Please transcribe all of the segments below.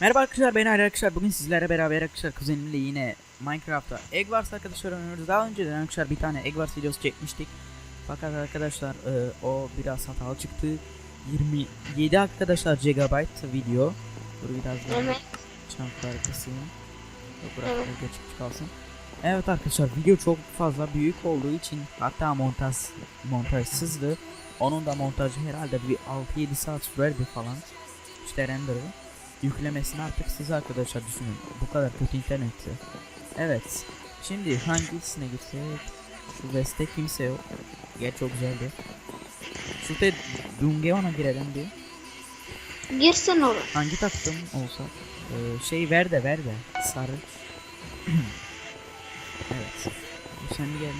Merhaba arkadaşlar ben Ali arkadaşlar bugün sizlerle beraber arkadaşlar kuzenimle yine Minecraft'ta Egg Wars arkadaşlar oynuyoruz. Daha önceden arkadaşlar bir tane Egg Wars videosu çekmiştik. Fakat arkadaşlar e, o biraz hatalı çıktı. 27 arkadaşlar GB video. Dur biraz daha Evet. çanklar kısayım Yok bırak evet. geçip kalsın. Evet arkadaşlar video çok fazla büyük olduğu için hatta montaj montajsızdı. Onun da montajı herhalde bir 6-7 saat sürerdi falan. İşte render'ı yüklemesini artık siz arkadaşlar düşünün. Bu kadar kötü internette. Evet. Şimdi hangisine gitsek? Şu West'te kimse yok. Gerçi çok güzeldi. Şu te Dungeon'a girelim bir. Girsen olur. Hangi takım olsa? Ee, şey ver de ver de. Sarı. evet. Bu sen geldin.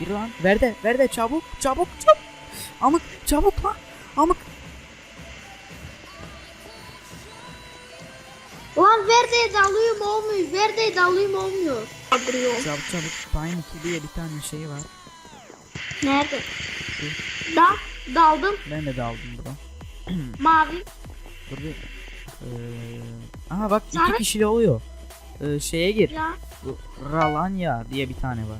Bir lan. Ver de ver de çabuk çabuk çabuk. Amık çabuk lan. Amık. Dalıyorum olmuyor. Verde'ye dalıyorum olmuyor. Çabuk çabuk. Pine 2 diye bir tane şey var. Nerede? Da daldım. Ben de daldım bro. Mavi. Dur bir. Ee, aha bak iki Sarı. kişili oluyor. Ee, şeye gir. Ya Bu Ralanya diye bir tane var.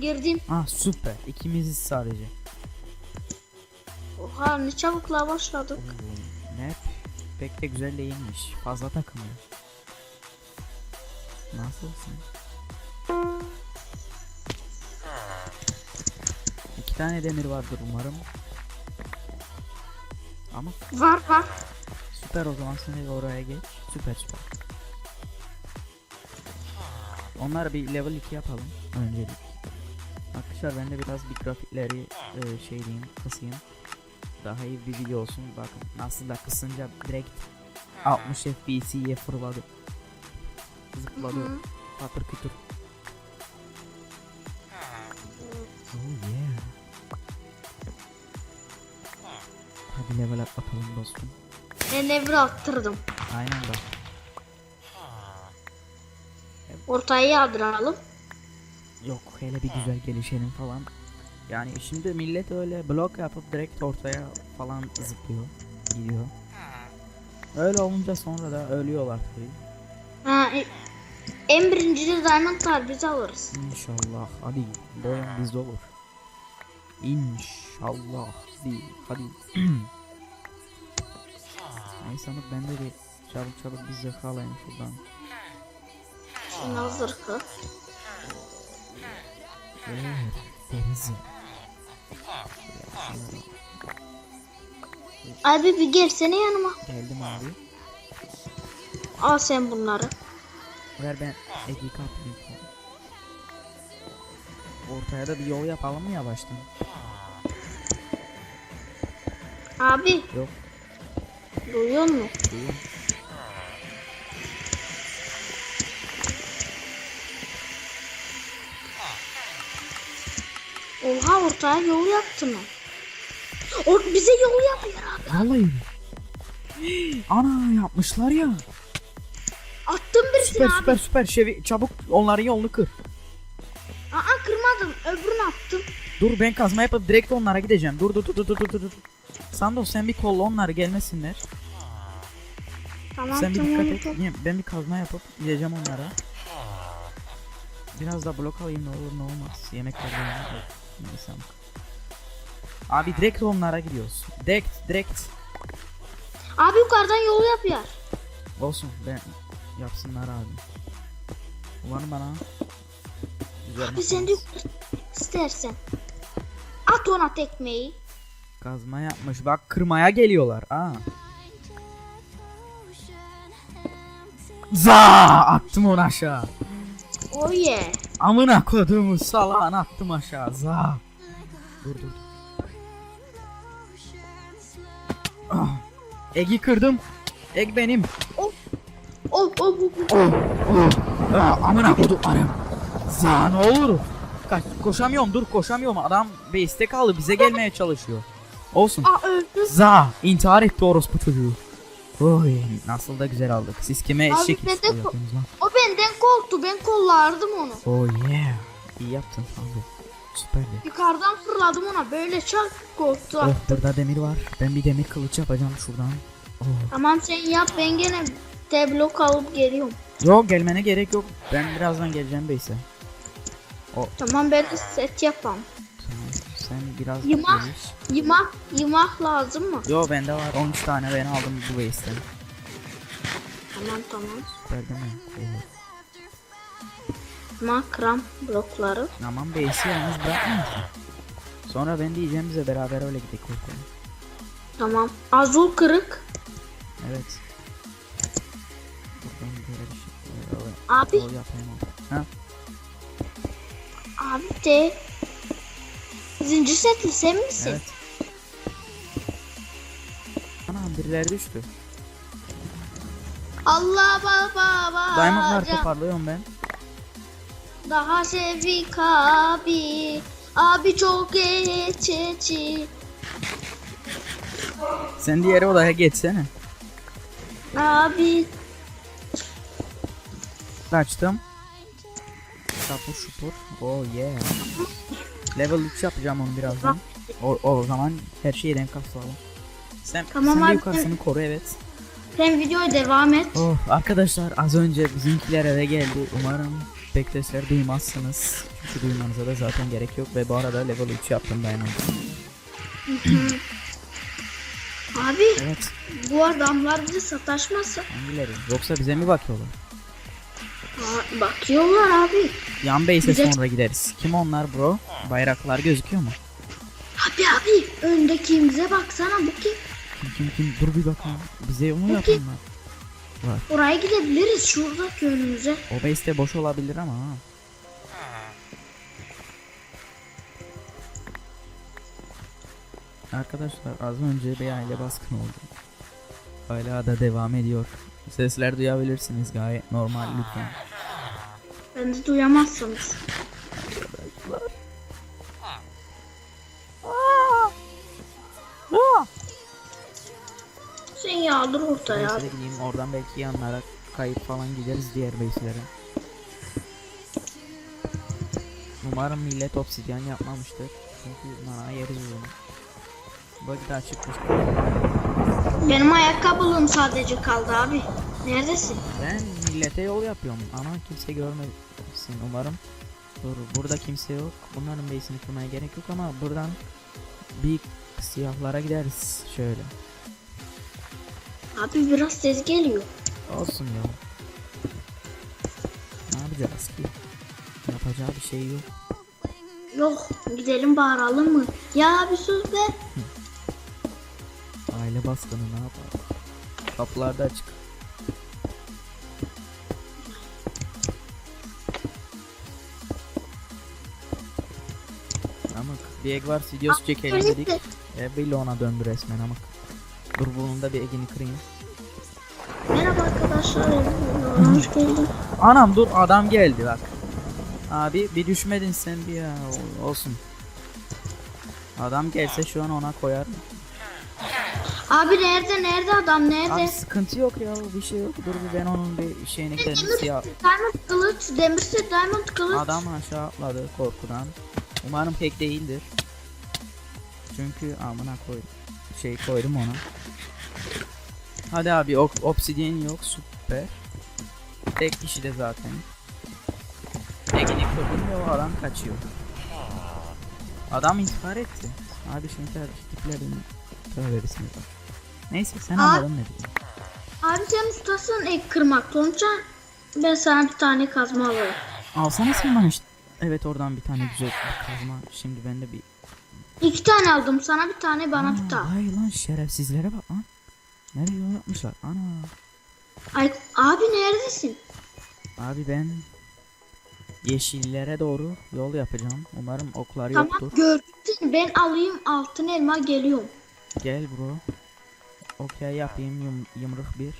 girdim. Ah süper. İkimiziz sadece. Oha ne çabukla başladık. Map pek de güzel değilmiş. Fazla takılmış. Nasılsın? İki tane demir vardır umarım. Ama Var var. Süper o zaman sen de oraya geç. Süper süper. Onları bir level 2 yapalım öncelik. Arkadaşlar ben de biraz bir grafikleri e, şey diyeyim, kısayım. Daha iyi bir video olsun. Bakın nasıl da kısınca direkt 60 FPS'ye fırladı. Zıpladı. Patır kütür. Oh yeah. Hadi level atlatalım dostum. Ben level attırdım. Aynen bak. Ortaya yağdıralım. Yok hele bir güzel gelişelim falan. Yani şimdi millet öyle blok yapıp direkt ortaya falan zıplıyor. Gidiyor. Öyle olunca sonra da ölüyorlar tabii. E- en birinci de diamond var biz alırız. İnşallah hadi bu oyun bizde olur. İnşallah hadi hadi. Neyse Amık ben de bir çabuk çabuk bir zırh alayım şuradan. Hazır kıl. Evet denizi. Abi bir gelsene yanıma. Geldim abi. Al sen bunları. Ver ben Ege kaplayayım. Ortaya da bir yol yapalım mı yavaştan? Abi Yok duyuyor musun? değil. Oha ortaya yol yaptı mı? O bize yol yapıyor abi. Vallahi? Ana yapmışlar ya. Attım birisini Süper abi. süper süper. Şevi, çabuk onların yolunu kır. Aa kırmadım. Öbürünü attım. Dur ben kazma yapıp direkt onlara gideceğim. Dur dur dur dur dur dur. dur. Sandos sen bir kolla onları gelmesinler. Tamam sen bir dikkat et. Niye- Ben bir kazma yapıp gideceğim onlara. Biraz da blok alayım ne olur ne olmaz. Neyse amk. Abi direkt onlara gidiyoruz. Direkt direkt. Abi yukarıdan yol yapıyor. Olsun ben yapsınlar abi. Ulan bana. Üzerime Abi sen de istersen. At ona tekmeyi. Kazma yapmış. Bak kırmaya geliyorlar. Aa. Za attım onu aşağı. Oh yeah. Amına koduğumu salağın attım aşağı. Za. Dur dur. Ah. Egi kırdım. Eg benim. Oh oh. Ah, amına koduklarım. Za ne olur. Kaç, koşamıyorum dur koşamıyorum. Adam base'te kaldı bize gelmeye çalışıyor. Olsun. Aa. Za intihar etti orospu çocuğu. Oy nasıl da güzel aldık. Siz kime Abi yapıyorsunuz lan? O benden korktu. Ben kollardım onu. Oh yeah. İyi yaptın abi. Süperdi. Yukarıdan fırladım ona. Böyle çok korktu. Oh burada demir var. Ben bir demir kılıç yapacağım şuradan. Oh. Tamam sen yap ben gene T blok alıp geliyorum. Yok gelmene gerek yok. Ben birazdan geleceğim Beyse. Tamam ben set yapam. Tamam. Sen biraz Yıma. geliş. Yımak, yımak lazım mı? Yo bende var 13 tane ben aldım bu base'ten. Tamam tamam. Süper değil mi? Evet. Yımak, ram blokları. Aman base'i yalnız bırakmayın. Sonra ben diyeceğim bize beraber öyle gidelim. Tamam. Azul kırık. Evet. Abi, yapayım o. Ha? abi de zincir setli sen misin? Evet. Anam birileri düştü. Allah baba baba. Diamondlar toparlıyorum ben. Daha Şevik abi. Abi çok geçici. Sen diğer odaya geçsene. Abi Açtım. Şapur şupur. Oh yeah. Level 3 yapacağım onu birazdan. O, o zaman her şeyi renk kasalım. Sen, Tamam sen de yukarısını koru evet. sen videoya devam et. Oh arkadaşlar az önce bizimkiler eve geldi. Umarım beklesler duymazsınız. Çünkü duymanıza da zaten gerek yok. Ve bu arada level 3 yaptım Diamond. Abi Evet. bu adamlar bize sataşmasın. Hangileri? Yoksa bize mi bakıyorlar? Bakıyorlar abi. Yan base'e Bize- sonra gideriz. Kim onlar bro? Bayraklar gözüküyor mu? Abi abi öndekimize baksana bu kim? Kim kim kim? Dur bir bakalım. Bize Peki. yapanlar. Var. Oraya gidebiliriz şuradaki önümüze. O base de boş olabilir ama ha. Arkadaşlar az önce bir aile baskın oldu. Hala da devam ediyor. Sesler duyabilirsiniz gayet normal lütfen. Ben de duyamazsınız. Sen yağdır ortaya Neyse abi. gideyim oradan belki yanlara kayıp falan gideriz diğer base'lere. Umarım millet obsidyen yapmamıştır. Çünkü mana yeriz onu. Bak daha çıkmış. Benim ayakkabılığım sadece kaldı abi. Neredesin? Ben millete yol yapıyorum ama kimse görmesin umarım. Dur burada kimse yok. Bunların base'ini kurmaya gerek yok ama buradan bir siyahlara gideriz şöyle. Abi biraz ses geliyor. Olsun ya. Ne yapacağız ki? Yapacağı bir şey yok. Yok gidelim bağıralım mı? Ya abi sus be. Aile baskını ne yapar? Kapılarda açık. Bir var videosu çekelim dedik. E, Billy ona döndü resmen amık. Dur bunun da bir egini kırayım. Merhaba arkadaşlar. Hoş geldin. Anam dur adam geldi bak. Abi bir düşmedin sen bir ya ol- olsun. Adam gelse şu an ona koyar. Abi nerede nerede adam nerede? Abi sıkıntı yok ya bir şey yok. Dur bir ben onun bir şeyini gidelim siyah. diamond kılıç, demir set diamond kılıç. Adam aşağı atladı korkudan. Umarım pek değildir. Çünkü amına koy şey koydum ona. Hadi abi ok obsidian yok süper. Tek kişi de zaten. Tekini ve o adam kaçıyor. Adam intihar etti. Abi şu intihar tiplerin tövbe bismillah. Neyse sen anladın ne diyeyim. Abi sen ustasın ek kırmakta olunca ben sana bir tane kazma alırım. Alsana sen bana işte. Evet oradan bir tane güzel bir kazma. Şimdi bende bir İki tane aldım sana bir tane bana bir tane. Vay lan şerefsizlere bak lan. Nereye yol yapmışlar? Ana. Ay, abi neredesin? Abi ben yeşillere doğru yol yapacağım. Umarım oklar Tamam yoktur. gördün ben alayım altın elma geliyorum. Gel bro. Okey yapayım yum, yumruk bir.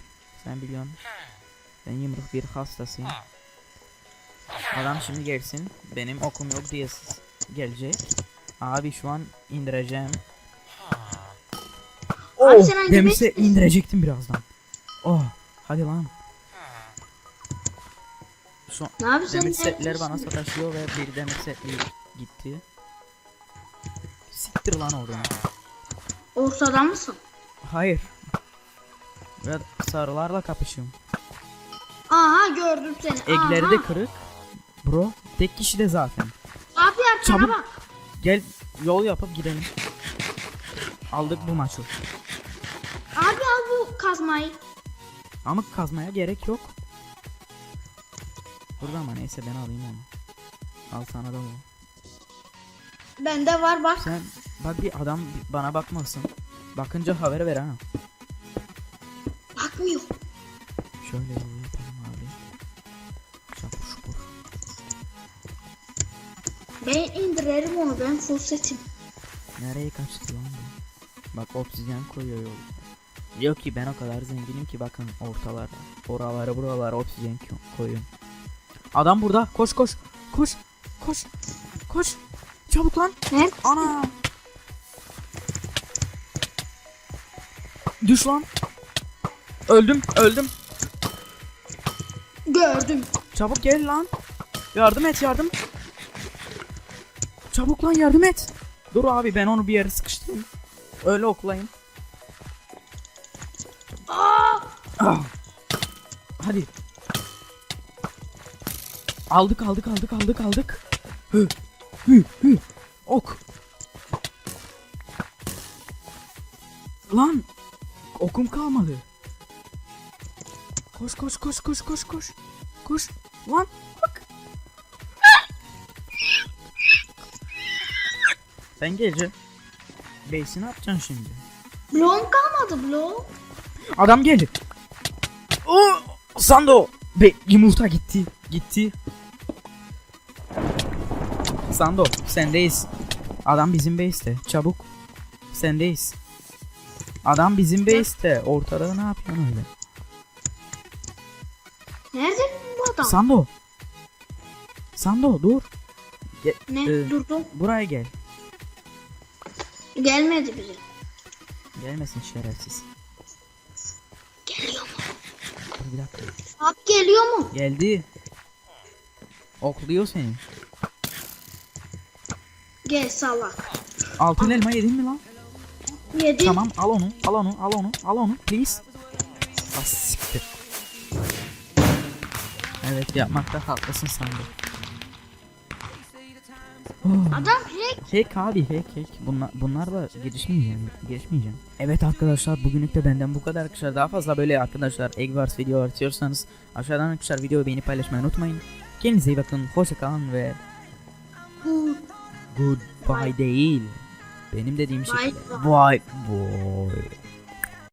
Sen biliyorsun. Ben yumruk bir hastasıyım. Adam şimdi gelsin. Benim okum yok diye gelecek. Abi şu an indireceğim. Abi sen Demişse indirecektim birazdan. Oh hadi lan. Şu Ne yapıyorsun? demir setler bana sataşıyor ve bir demir setli gitti. Siktir lan oradan. Ortada mısın? Hayır. Ve sarılarla kapışıyorum. Aha gördüm seni. Egleri Aha. de kırık. Bro tek kişi de zaten. Abi arkana Çabuk. bak. Gel yol yapıp gidelim. Aldık bu maçı. Abi al bu kazmayı. Ama kazmaya gerek yok. Burada ama neyse ben alayım onu. Al sana da bu. Bende var bak. Sen bak bir adam bana bakmasın. Bakınca haber ver ha. Bakmıyor. Şöyle Ben indirelim onu ben full setim. Nereye kaçtı lan bu? Bak obsidyen koyuyor yol. Diyor ki ben o kadar zenginim ki bakın ortalara. Oralara buralara obsidyen ko- koyuyorum. Adam burada. Koş koş. Koş. Koş. Koş. Çabuk lan. Ne? Ana. Düş lan. Öldüm. Öldüm. Gördüm. Çabuk gel lan. Yardım et yardım. Çabuk lan yardım et. Dur abi ben onu bir yere sıkıştırayım. Öyle oklayayım. Aa! Ah. Hadi. Aldık aldık aldık aldık aldık. Hı. Hı. Hı. Ok. Lan. Okum kalmadı. Koş koş koş koş koş koş. Koş. Lan. Sen gece. Base'i ne yapacaksın şimdi? Bloğum kalmadı bloğum. Adam geldi. Oo, Sando. Be yumurta gitti. Gitti. Sando sendeyiz. Adam bizim base'te. Çabuk. Sendeyiz. Adam bizim base'te. Ortada ne yapıyorsun öyle? Nerede bu adam? Sando. Sando dur. ne? Ee, Durdum. Buraya gel. Gelmedi bile. Gelmesin şerefsiz. Geliyor mu? Dur bir dakika. Abi geliyor mu? Geldi. Okluyor seni. Gel salak. Altın elma yedin mi lan? Yedim. Tamam al onu al onu al onu al onu please. Ah siktir. Evet yapmakta haklısın sandım. Adam hack. Hack abi hack hack. Bunlar, bunlarla gelişmeyeceğim. Gelişmeyeceğim. Evet arkadaşlar bugünlük de benden bu kadar arkadaşlar. Daha fazla böyle arkadaşlar Egg Wars video atıyorsanız aşağıdan arkadaşlar videoyu beğenip paylaşmayı unutmayın. Kendinize iyi bakın. Hoşça kalın ve Bu goodbye değil. Benim dediğim Bye şekilde. Bye boy.